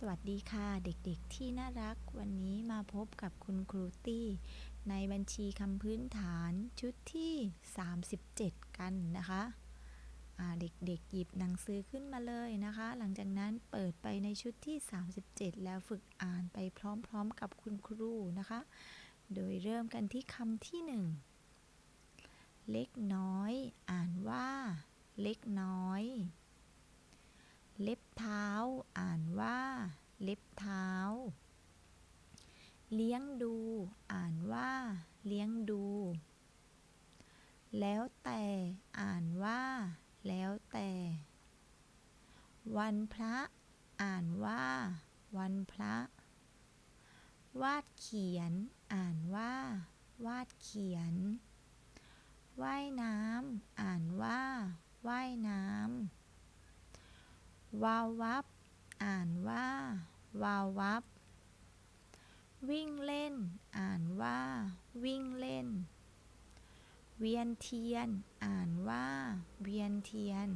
สวัสดีค่ะเด็กๆที่น่ารักวันนี้มาพบกับคุณครูตี้ ในบัญชีคำพื้นฐานชุดที่ 37 กันนะคะเด็กๆหยิบหนังสือขึ้นมาเลยนะคะ หลังจากนั้นเปิดไปในชุดที่ 37 แล้วฝึกอ่านไปพร้อมๆกับคุณครูนะคะ โดยเริ่มกันที่คำที่หนึ่งเล็กน้อย อ่านว่า เล็กน้อย เล็บเท้า อ่านว่า เล็บเท้า เลี้ยงดู อ่านว่า เลี้ยงดู แล้วแต่ อ่านว่า แล้วแต่ วันพระ อ่านว่า วันพระ วาดเขียน อ่านว่า วาดเขียน ว่ายน้ำ อ่านว่า ว่ายน้ำ วาววับ อ่านว่า วาววับ วิ่งเล่น อ่านว่า วิ่งเล่น เวียนเทียน อ่านว่า เวียนเทียน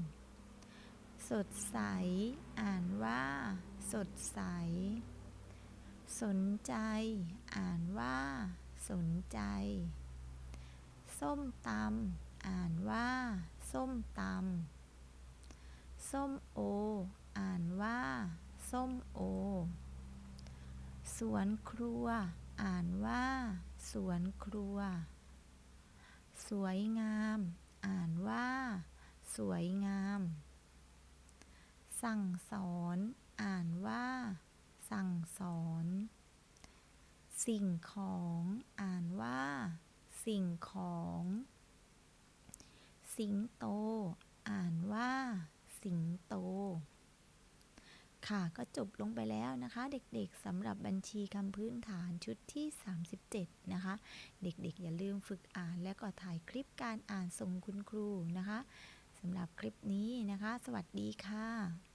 สดใส อ่านว่า สดใส สนใจ อ่านว่า สนใจ ส้มตำอ่านว่า ส้มตำ ส้มโอ อ่านว่า ส้มโอ สวนครัว อ่านว่า สวนครัว สวยงาม อ่านว่า สวยงาม สั่งสอน อ่านว่า สั่งสอน สิ่งของ อ่านว่า สิ่งของ สิงโต อ่านว่า สิงโต ค่ะก็จบลงไปแล้วนะคะ เด็กๆสำหรับบัญชีคำพื้นฐานชุดที่ 37 นะคะ เด็กๆ อย่าลืมฝึกอ่านและก็ถ่ายคลิปการอ่านส่งคุณครูนะคะสำหรับคลิปนี้นะคะ สวัสดีค่ะ